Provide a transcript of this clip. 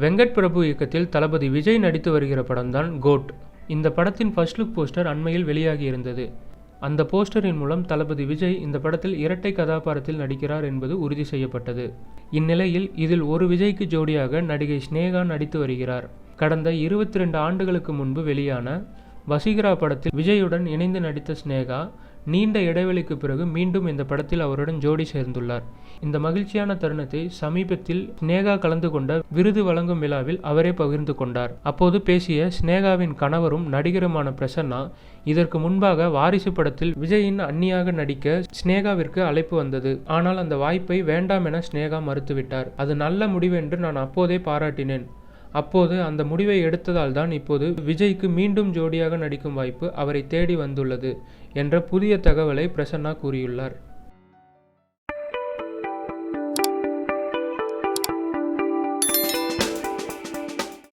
வெங்கட் பிரபு இயக்கத்தில் தளபதி விஜய் நடித்து வருகிற படம்தான் கோட். இந்த படத்தின் ஃபர்ஸ்ட் லுக் போஸ்டர் அண்மையில் வெளியாகி இருந்தது. அந்த போஸ்டரின் மூலம் தளபதி விஜய் இந்த படத்தில் இரட்டை கதாபாத்திரத்தில் நடிக்கிறார் என்பது உறுதி செய்யப்பட்டது. இந்நிலையில் இதில் ஒரு விஜய்க்கு ஜோடியாக நடிகை ஸ்னேகா நடித்து வருகிறார். கடந்த இருபத்தி ரெண்டு ஆண்டுகளுக்கு முன்பு வெளியான வசீகரா படத்தில் விஜயுடன் இணைந்து நடித்த ஸ்னேகா நீண்ட இடைவெளிக்கு பிறகு மீண்டும் இந்த படத்தில் அவருடன் ஜோடி சேர்ந்துள்ளார். இந்த மகிழ்ச்சியான தருணத்தை சமீபத்தில் ஸ்னேகா கலந்து கொண்ட விருது வழங்கும் விழாவில் அவரே பகிர்ந்து கொண்டார். அப்போது பேசிய ஸ்னேகாவின் கணவரும் நடிகருமான பிரசன்னா இதற்கு முன்பாக வாரிசு படத்தில் விஜயின் அன்னியாக நடிக்க ஸ்னேகாவிற்கு அழைப்பு வந்தது. ஆனால் அந்த வாய்ப்பை வேண்டாம் என ஸ்னேகா மறுத்துவிட்டார். அது நல்ல முடிவு என்று நான் அப்போதே பாராட்டினேன். அப்போது அந்த முடிவை எடுத்ததால் தான் இப்போது விஜய்க்கு மீண்டும் ஜோடியாக நடிக்கும் வாய்ப்பு அவரை தேடி வந்துள்ளது என்ற புதிய தகவலை பிரசன்னா கூறியுள்ளார்.